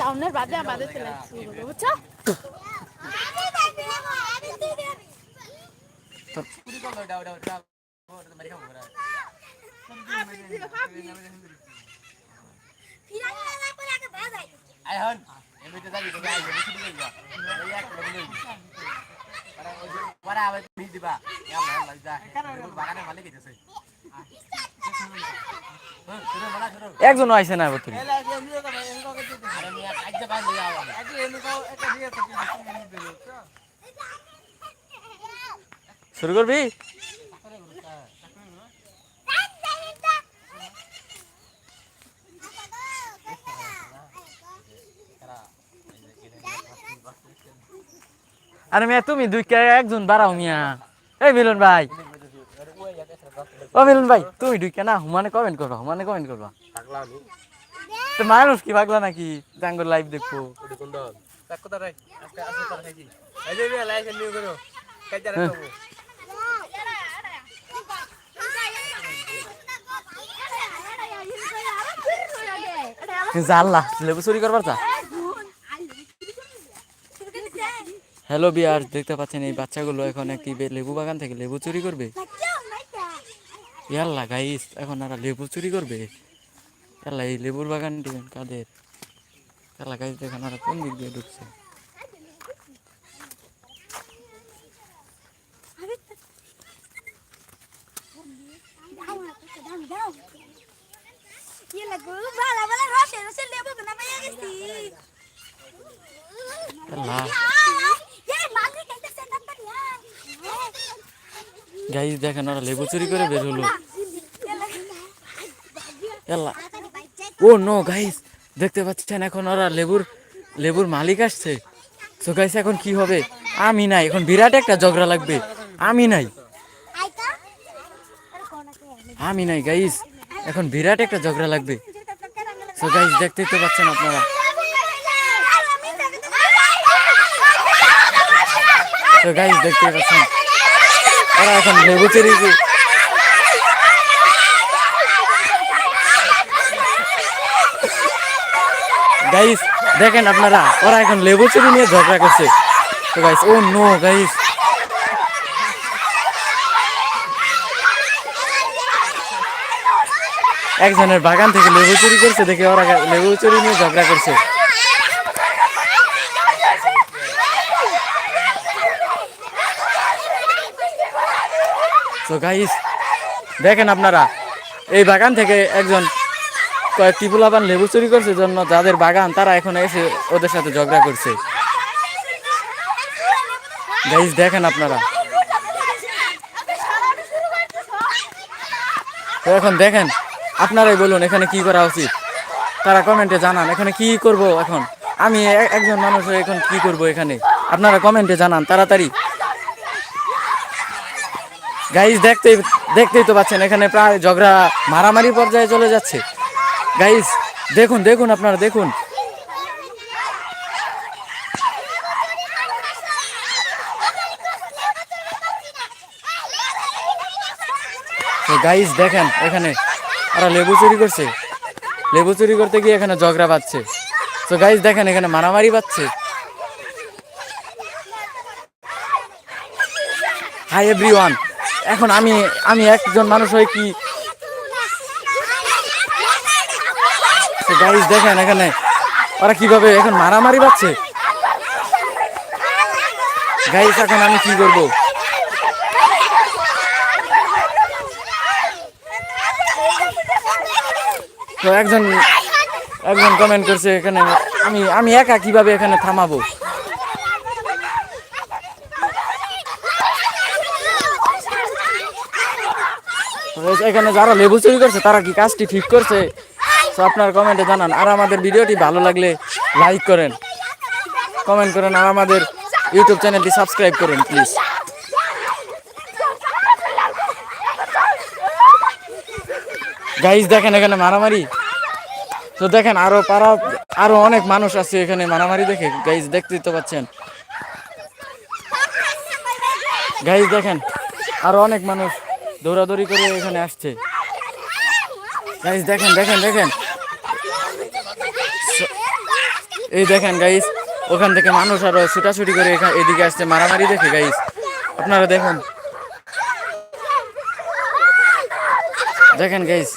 ডাউনের বাদে আমাদের চলে বুঝছ? একজন আইছে না শুরু করবি? আরে মিয়া তুমি দুই কে একজন বাড়াও মিয়া। এই মিলন ভাই। ও মিলন ভাই তুমি দুই কে না হুমানে কমেন্ট করবা হুমানে কমেন্ট করবা। পাগলা আমি তো মানুষ কি পাগলা নাকি? জাঙ্গল লাইভ দেখব। জাল্লা লেবু চুরি করবার চা হ্যালো বিয়ার দেখতে পাচ্ছেন এই বাচ্চাগুলো এখন একটি লেবু বাগান থেকে লেবু চুরি করবে। ইয়াল্লা গাইস এখন আর লেবু চুরি করবে। ইয়াল্লা এই লেবুর বাগানটি কাদের? ইয়াল্লা গাইস দেখেন আর কোন দিক দিয়ে ঢুকছে? গাইস দেখেন ওরা লেবু চুরি করে বের হলো। ইয়াল্লা ও নো গাইস দেখতে পাচ্ছেন এখন ওরা লেবুর লেবুর মালিক আসছে। তো গাইস এখন কি হবে? আমি নাই, এখন বিরাট একটা ঝগড়া লাগবে। আমি নাই। আমি নাই গাইস এখন বিরাট একটা ঝগড়া লাগবে। তো গাইস দেখতেই তো পাচ্ছেন আপনারা। তো গাইস দেখতেই পাচ্ছেন। ওরা এখন লেবু চুরি কি- গাইস দেখেন আপনারা, ওরা এখন লেবু চুরি নিয়ে ঝগড়া করছে। তো গাইস ও নো গাইস একজনের বাগান থেকে লেবু চুরি করছে, দেখে ওরা লেবু চুরি নিয়ে ঝগড়া করছে। তো গাইস দেখেন আপনারা, এই বাগান থেকে একজন কয়েকটি পোলাপান লেবু চুরি করছে জন্য যাদের বাগান, তারা এখন এসে ওদের সাথে ঝগড়া করছে। গাইস দেখেন আপনারা। তো এখন দেখেন, আপনারাই বলুন এখানে কি করা উচিত। তারা কমেন্টে জানান, এখানে কি করব এখন? আমি একজন মানুষ এখন কি করব এখানে? আপনারা কমেন্টে জানান, তাড়াতাড়ি। গাইজ দেখতেই দেখতেই তো পাচ্ছেন, এখানে প্রায় ঝগড়া, মারামারি পর্যায়ে চলে যাচ্ছে। গাইস দেখুন দেখুন আপনারা, দেখুন। গাইস দেখেন, এখানে ওরা লেবু চুরি করছে। লেবু চুরি করতে গিয়ে এখানে ঝগড়া পাচ্ছে তো গাইস দেখেন, এখানে মারামারি পাচ্ছে হাই এভরিওয়ান এখন আমি আমি একজন মানুষ হয়ে কি গাইস দেখেন এখানে ওরা কীভাবে এখন মারামারি পাচ্ছে গাইস, এখন আমি কি করব? তো একজন একজন কমেন্ট করছে এখানে, আমি আমি একা কীভাবে এখানে থামাবো? এখানে যারা লেবু চুরি করছে, তারা কি কাজটি ঠিক করছে? তো আপনার কমেন্টে জানান। আর আমাদের ভিডিওটি ভালো লাগলে লাইক করেন। কমেন্ট করেন আর আমাদের ইউটিউব চ্যানেলটি সাবস্ক্রাইব করেন প্লিজ গাইজ দেখেন এখানে মারামারি। তো দেখেন আরও পাড়া, আরও অনেক মানুষ আছে এখানে মারামারি দেখে। গাইজ দেখতেই তো পাচ্ছেন। গাইজ দেখেন আরও অনেক মানুষ দৌড়াদৌড়ি করে এখানে আসছে। গাইজ দেখেন দেখেন দেখেন। এই দেখেন গাইস ওখান থেকে মানুষ আরও ছুটাছুটি করে এদিকে আসছে, মারামারি দেখে গাইস আপনারা দেখুন। দেখেন গাইস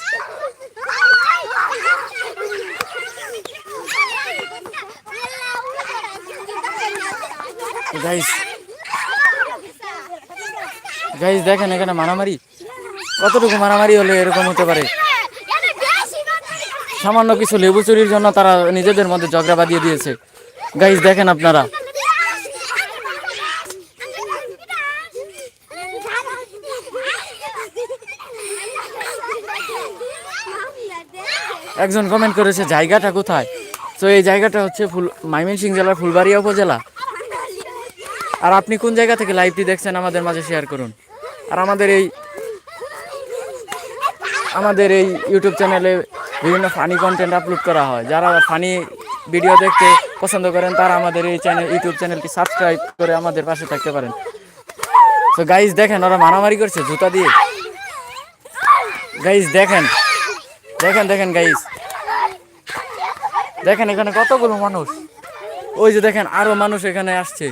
গাইস গাইস দেখেন, এখানে মারামারি। কতটুকু মারামারি হলে এরকম হতে পারে? সামান্য কিছু লেবু চুরির জন্য তারা নিজেদের মধ্যে ঝগড়া বাঁধিয়ে দিয়েছে। গাইজ দেখেন আপনারা। একজন কমেন্ট করেছে, জায়গাটা কোথায়? তো এই জায়গাটা হচ্ছে ফুল ময়মনসিংহ জেলার ফুলবাড়িয়া উপজেলা। আর আপনি কোন জায়গা থেকে লাইভটি দেখছেন আমাদের মাঝে শেয়ার করুন। আর আমাদের এই আমাদের এই ইউটিউব চ্যানেলে বিভিন্ন ফানি কন্টেন্ট আপলোড করা হয়। যারা ফানি ভিডিও দেখতে পছন্দ করেন, তারা আমাদের এই চ্যানেল ইউটিউব চ্যানেলটি সাবস্ক্রাইব করে আমাদের পাশে থাকতে পারেন। তো গাইজ দেখেন, ওরা মারামারি করছে জুতা দিয়ে। গাইজ দেখেন। দেখেন দেখেন গাইজ দেখেন, এখানে কতগুলো মানুষ। ওই যে দেখেন, আরও মানুষ এখানে আসছে।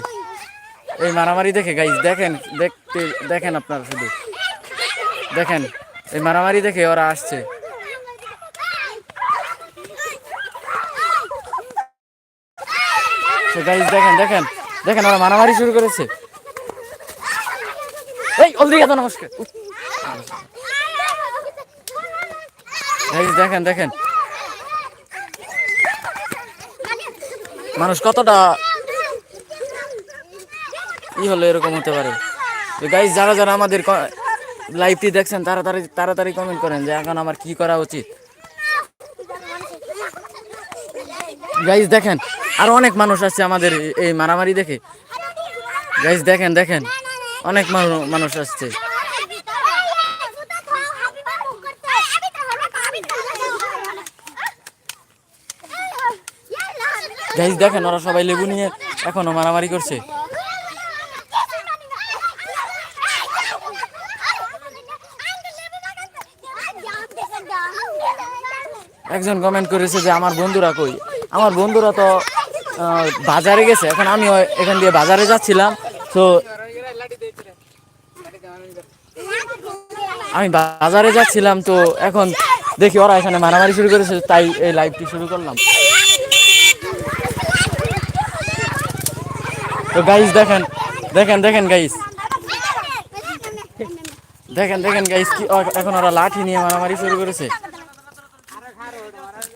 এই মারামারি দেখে গাইজ দেখেন, দেখতে দেখেন আপনারা শুধু। দেখেন, এই মারামারি দেখে ওরা আসছে। তো গাইজ দেখেন দেখেন দেখেন, ওরা মারামারি শুরু করেছে। এই অলদি গেছে নমস্কার। গাইজ দেখেন দেখেন। মানুষ কতটা ই হলে, এরকম হতে পারে। গাইজ যারা যারা আমাদের লাইভটি দেখছেন, তাড়াতাড়ি তাড়াতাড়ি কমেন্ট করেন যে এখন আমার কি করা উচিত। গাইজ দেখেন আর অনেক মানুষ আসছে আমাদের এই মারামারি দেখে। গাইজ দেখেন দেখেন। অনেক মানুষ আসছে। গাইজ দেখেন, ওরা সবাই লেবু নিয়ে এখনও মারামারি করছে। একজন কমেন্ট করেছে যে, আমার বন্ধুরা কই? আমার বন্ধুরা তো বাজারে গেছে। এখন আমি এখান দিয়ে বাজারে যাচ্ছিলাম। তো আমি বাজারে যাচ্ছিলাম, তো এখন দেখি ওরা এখানে মারামারি শুরু করেছে, তাই এই লাইভটি শুরু করলাম। তো গাইস দেখেন দেখেন দেখেন গাইস দেখেন দেখেন গাইস কি এখন ওরা লাঠি নিয়ে মারামারি শুরু করেছে।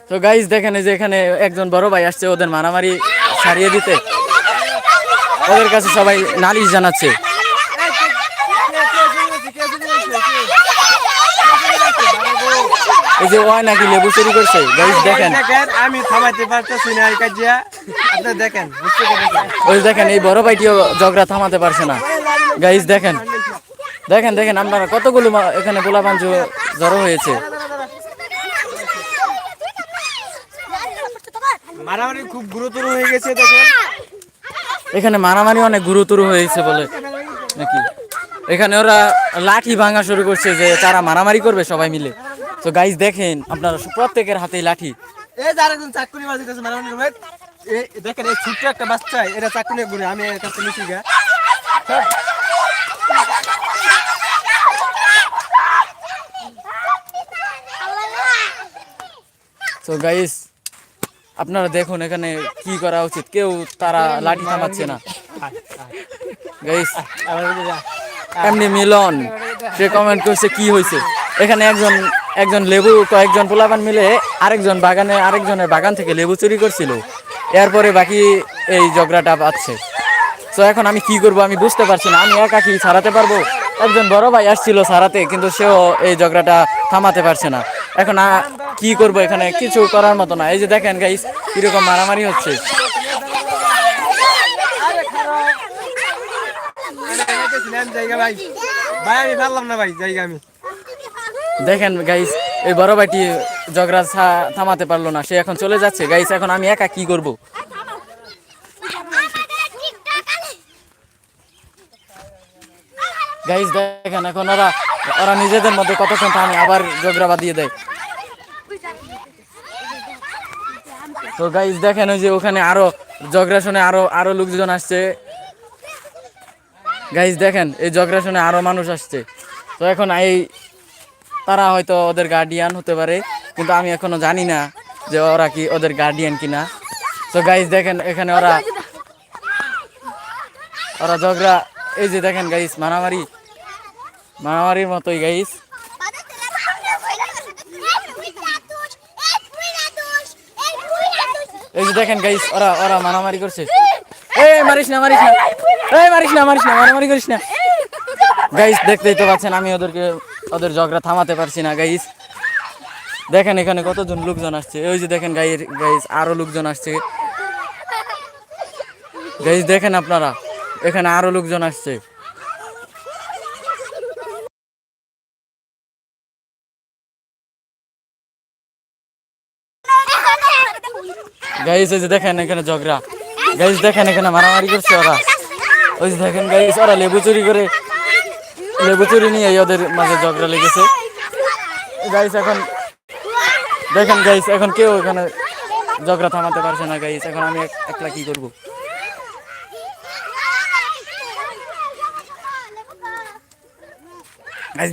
তো গাইস দেখেন যে এখানে একজন বড় ভাই আসছে ওদের মারামারি সারিয়ে দিতে। ওদের কাছে সবাই নালিশ জানাচ্ছে। এই যে ওই নাকি লেবু চুরি করছে গাইস দেখেন। আমি থামাইতে পারতেছি না কাজিয়া। আপনি দেখেন ওই দেখেন এই বড় ভাইটিও ঝগড়া থামাতে পারছে না। গাইস দেখেন। দেখেন দেখেন আপনারা কতগুলো এখানে পোলাপান জ- জড়ো হয়েছে। মারামারি খুব গুরুতর হয়ে গেছে দেখেন। এখানে মারামারি অনেক গুরুতর হয়েছে বলে নাকি? এখানে ওরা লাঠি ভাঙা শুরু করছে যে তারা মারামারি করবে সবাই মিলে। তো গাইস দেখেন আপনারা প্রত্যেকের হাতে লাঠি। এই যার একজন চাকুরি বাজি করছে মারামারি করবে। এই দেখেন এই ছোট্ট একটা বাচ্চা এটা চাকুরি ঘুরে আমি এর কাছে নিছি গা। তো গাইস আপনারা দেখুন এখানে কি করা উচিত। কেউ তারা লাঠি থামাচ্ছে না। এমনি মিলন, সে কমেন্ট করছে, কি হয়েছে? এখানে একজন একজন লেবু, কয়েকজন পোলাপান মিলে আরেকজন বাগানে, আরেকজনের বাগান থেকে লেবু চুরি করছিল। এরপরে বাকি এই ঝগড়াটা পাচ্ছে তো এখন আমি কি করব আমি বুঝতে পারছি না। আমি একা কি ছাড়াতে পারব? একজন বড় ভাই আসছিল ছাড়াতে, কিন্তু সেও এই ঝগড়াটা থামাতে পারছে না। এখন কি করব এখানে? কিছু করার মতো না। এই যে দেখেন গাইস কীরকম মারামারি হচ্ছে। দেখেন গাইস এই বড় ভাইটি ঝগড়া থামাতে পারল না। সে এখন চলে যাচ্ছে। গাইস এখন আমি একা কি করব? গাইস দেখেন এখন ওরা ওরা নিজেদের মধ্যে কতক্ষণ থামে, আবার ঝগড়া বাঁধিয়ে দেয়। তো গাইজ দেখেন ওই যে ওখানে আরও জগ্রাসনে আরও আরও লোকজন আসছে। গাইজ দেখেন, এই জগ্রাসনে আরও মানুষ আসছে। তো এখন এই, তারা হয়তো ওদের গার্ডিয়ান হতে পারে, কিন্তু আমি এখনও জানি না যে ওরা কি ওদের গার্ডিয়ান কিনা। তো গাইজ দেখেন, এখানে ওরা ওরা ঝগড়া এই যে দেখেন গাইস মারামারি, মারামারির মতোই গাইস যে দেখেন গাইস ওরা ওরা মারামারি করছে। এই, মারিস না মারিস না। এই, মারিস না মারিস না, মারামারি করিস না। গাইস দেখতেই তো পাচ্ছেন, আমি ওদেরকে, ওদের ঝগড়া থামাতে পারছি না গাইস দেখেন এখানে কতজন লোকজন আসছে। ওই যে দেখেন গাইর গাইস আরও লোকজন আসছে। গাইস দেখেন আপনারা, এখানে আরও লোকজন আসছে। গাইস ওই যে দেখেন এখানে ঝগড়া। গাইস দেখেন এখানে মারামারি করছে ওরা। ওই যে দেখেন গাইস ওরা লেবু চুরি করে লেবু চুরি নিয়ে ওদের মাঝে ঝগড়া লেগেছে। গাইস এখন দেখেন গাইস এখন কেউ এখানে ঝগড়া থামাতে পারছে না গাইস এখন আমি একলা কি করব?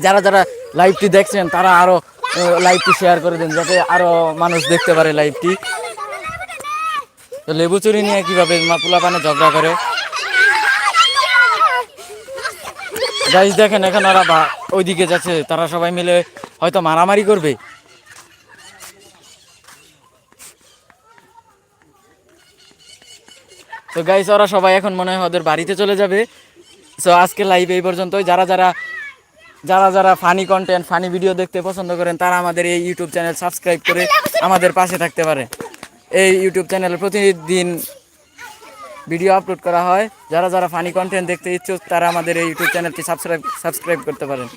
যারা যারা লাইভটি দেখছেন, তারা আরও লাইভটি শেয়ার করে দেন, যাতে আরও মানুষ দেখতে পারে লাইভটি তো লেবু চুরি নিয়ে কীভাবে পোলা পানে ঝগড়া করে? গাইস দেখেন, এখন ওরা ওইদিকে যাচ্ছে, তারা সবাই মিলে হয়তো মারামারি করবে। তো গাইস ওরা সবাই এখন মনে হয় ওদের বাড়িতে চলে যাবে। সো আজকে লাইভ এই পর্যন্তই। যারা যারা যারা যারা ফানি কন্টেন্ট ফানি ভিডিও দেখতে পছন্দ করেন, তারা আমাদের এই ইউটিউব চ্যানেল সাবস্ক্রাইব করে আমাদের পাশে থাকতে পারে। এই ইউটিউব চ্যানেলে প্রতিদিন ভিডিও আপলোড করা হয়। যারা যারা ফানি কন্টেন্ট দেখতে ইচ্ছুক, তারা আমাদের এই ইউটিউব চ্যানেলটি সাবস্ক্রাইব সাবস্ক্রাইব করতে পারেন।